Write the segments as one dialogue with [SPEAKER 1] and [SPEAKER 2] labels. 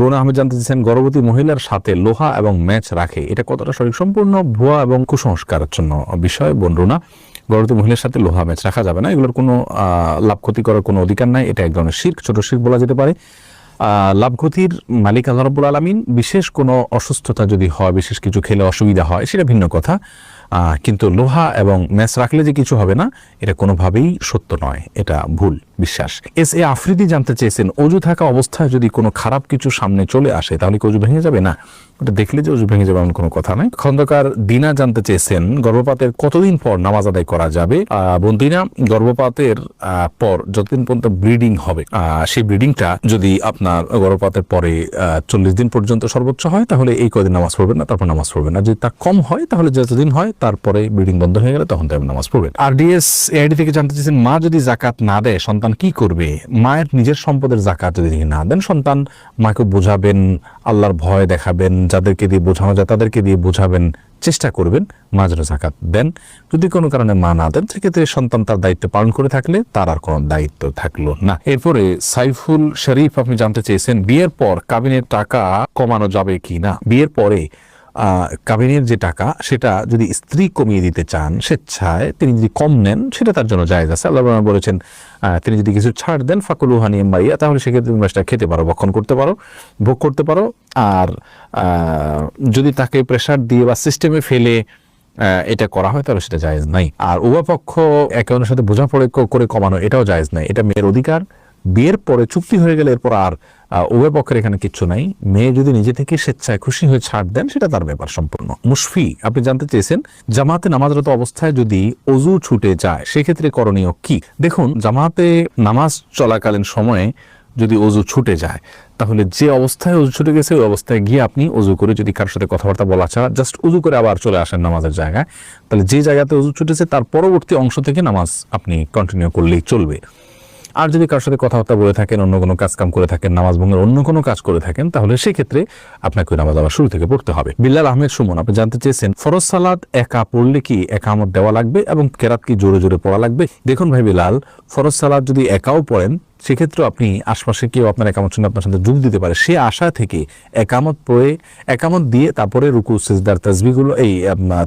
[SPEAKER 1] রোনা আহমেদ জানতে চেয়েছেন, গর্ভবতী মহিলার সাথে লোহা এবং ম্যাচ রাখে। এটা কতটা সঠিক সম্পূর্ণ ভুয়া এবং কুসংস্কারের জন্য বিষয়? বোন রোনা, গর্ভবতী মহিলার সাথে লোহা, ম্যাচ রাখা যাবে না। এগুলোর কোনো লাভ ক্ষতি করার কোনো অধিকার নাই। এটা এক ধরনের শির্ক, ছোট শির্ক বলা যেতে পারে। লাভ ক্ষতির মালিক আল্লাহ রব্বুল আলমিন। বিশেষ কোনো অসুস্থতা যদি হয়, বিশেষ কিছু খেলে অসুবিধা হয়, সেটা ভিন্ন কথা। কিন্তু লোহা এবং ম্যাচ রাখলে যে কিছু হবে না, এটা কোনোভাবেই সত্য নয়। এটা ভুল। বিশ্বাস। এস এ আফ্রিদি জানতে চেয়েছেন অজু থাকা অবস্থায় যদি কোনো খারাপ কিছু সামনে চলে আসে তাহলে কি অজু ভেঙে যাবে? না। ওটা দেখলে যে অজু ভেঙে যাবে এমন কোনো কথা নয়। খন্দকার দিনা জানতে চেয়েছেন গর্ভপাতের কতদিন পর নামাজ আদায় করা যাবে? আহ, বোন দিনা গর্ভপাতের পর যতদিন পর্যন্ত ব্রিডিং হবে সেই ব্রিডিংটা যদি আপনার গর্ভপাতের পরে চল্লিশ দিন পর্যন্ত সর্বোচ্চ হয় তাহলে এই কদিন নামাজ পড়বেন না তারপর নামাজ পড়বেন না। যদি তা কম হয় তাহলে যতদিন হয় তারপরে ব্রিডিং বন্ধ হয়ে গেলে তখন তাই নামাজ পড়বেন। আর ডিএস এআইডি থেকে জানতে চেয়েছেন মা যদি জাকাত না দেয় সন্তান কি করবে? মায়ের নিজের সম্পদের জাকাত যদি না দেন, সন্তান মাকে বোঝাবেন, আল্লাহর ভয় দেখাবেন, যাদেরকে দিয়ে বোঝানো যায় তাদেরকে দিয়ে বোঝাবেন, চেষ্টা করবেন, মা যেন জাকাত দেন। যদি কোনো কারণে মা না দেন, সেক্ষেত্রে সন্তান তার দায়িত্ব পালন করে থাকলে তার আর কোনো দায়িত্ব থাকল না। এরপরে সাইফুল শরীফ, আপনি জানতে চেয়েছেন, বিয়ের পর কাবিনের টাকা কমানো যাবে কি না? বিয়ের পরে কাবিনের যে টাকা, সেটা যদি স্ত্রী কমিয়ে দিতে চান স্বেচ্ছায়, তিনি যদি কম নেন, সেটা তার জন্য জায়েজ আছে। আল্লাহ বলেছেন তিনি যদি কিছু ছাড় দেন, ফাকুলু হানিয়াম মাইয়া, তাহলে সেক্ষেত্রে তুমি সেটা খেতে পারো ভক্ষণ করতে পারো, ভোগ করতে পারো। আর যদি তাকে প্রেশার দিয়ে বা সিস্টেমে ফেলে এটা করা হয়, তাহলে সেটা জায়েজ নাই। আর উভয় পক্ষ একে অন্যের সাথে বোঝাপড়ে করে কমানো, এটাও জায়েজ নাই। এটা মেয়ের অধিকার। বিয়ের পরে চুক্তি হয়ে গেলে এরপর আর উভয় পক্ষের এখানে কিচ্ছু নাই। মেয়ে যদি নিজে থেকে স্বেচ্ছায় খুশি হয়ে ছাড় দেন, সেটা তার ব্যাপার সম্পূর্ণ। মুশফি, আপনি জানতে চেয়েছেন, জামাতে নামাজরত অবস্থায় যদি অজু ছুটে যায়, সেক্ষেত্রে করণীয় কি? দেখুন, জামাতে নামাজ চলাকালীন সময়ে যদি অজু ছুটে যায়, তাহলে যে অবস্থায় অজু ছুটে গেছে, ওই অবস্থায় গিয়ে আপনি অজু করে যদি কারোর সাথে কথাবার্তা বলা ছাড়া জাস্ট অজু করে আবার চলে আসেন নামাজের জায়গায়, তাহলে যে জায়গাতে অজু ছুটেছে, তার পরবর্তী অংশ থেকে নামাজ আপনি কন্টিনিউ করলেই চলবে। আর যদি কারোর সাথে কথাবার্তা বলে থাকেন, অন্য কোনো কাজ কাম করে থাকেন, নামাজ ভঙ্গের অন্য কোনো কাজ করে থাকেন, তাহলে সেক্ষেত্রে আপনাকে নামাজ আবার শুরু থেকে পড়তে হবে। বিল্লাল আহমেদ সুমন, আপনি জানতে চেয়েছেন, ফরজ সালাদ একা পড়লে কি একামত দেওয়া লাগবে এবং কেরাত কি জোরে জোরে পড়া লাগবে? দেখুন ভাই বিলাল ফরজ সালাদ যদি একাও পড়েন সেক্ষেত্রে আপনি আশপাশে কেউ আপনার একামত শুনে আপনার সাথে যোগ দিতে পারে। সে আশা থেকে একামত পড়ে, একামত দিয়ে তারপরে রুকু, সিজদার তাজবিগুলো এই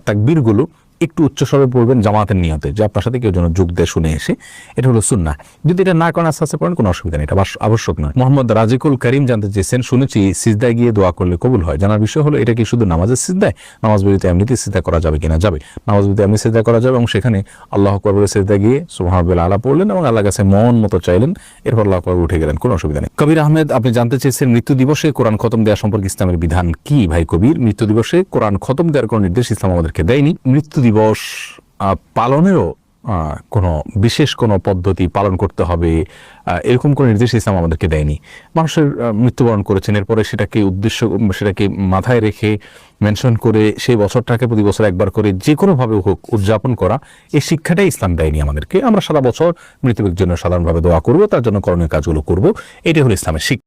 [SPEAKER 1] তাকবীরগুলো একটু উচ্চস্বরে পড়বেন জামাতের নিয়তে যে আপনার সাথে কেউ যেন যোগ দিয়ে শুনে এসে, এটা হলো সুন্না যদি এটা না করেন, আস্তে আস্তে পড়েন, কোনো অসুবিধা নেই, এটা আবশ্যক নয়। মোহাম্মদ রাজিকুল করিম জানতে চেয়েছেন, শুনেছি, সিজদায় গিয়ে দোয়া করলে কবুল হয়। জানার বিষয় হলো, এটা কি শুধু নামাজের সিজদায়? নামাজ বেরিতে এমনিতে সিজদা করা যাবে কিনা? যাবে। নামাজ বেরিতে এমনি সিজদা করা যাবে, এবং সেখানে আল্লাহ বলে সিজদা গিয়ে সুহামদুল্লাহ আলা পড়লেন, এবং আল্লাহ কাছে মন মতো চাইলেন, এরপর আল্লাহ আকবর উঠে গেলেন, কোনো অসুবিধা নেই। কবির আহমেদ, আপনি জানতে চেয়েছেন, মৃত্যু দিবসে কোরআন খতম দেওয়া সম্পর্কে ইসলামের বিধান কি? ভাই কবির, মৃত্যু দিবসে কোরআন খতম দেওয়ার কোনো নির্দেশ ইসলাম আমাদেরকে দেয়নি। মৃত্যু দিবস পালনেরও কোনো বিশেষ কোনো পদ্ধতি পালন করতে হবে এরকম কোনো নির্দেশ ইসলাম আমাদেরকে দেয়নি। মানুষের মৃত্যুবরণ করেছেন, এরপরে সেটাকে উদ্দেশ্য, সেটাকে মাথায় রেখে মেনশন করে সেই বছরটাকে প্রতি বছর একবার করে যে কোনোভাবে হোক উদযাপন করা, এই শিক্ষাটাই ইসলাম দেয়নি আমাদেরকে। আমরা সারা বছর মৃত্যুর জন্য সাধারণভাবে দোয়া করব, তার জন্য করণীয় কাজগুলো করব। এটাই হলো ইসলামের শিক্ষা।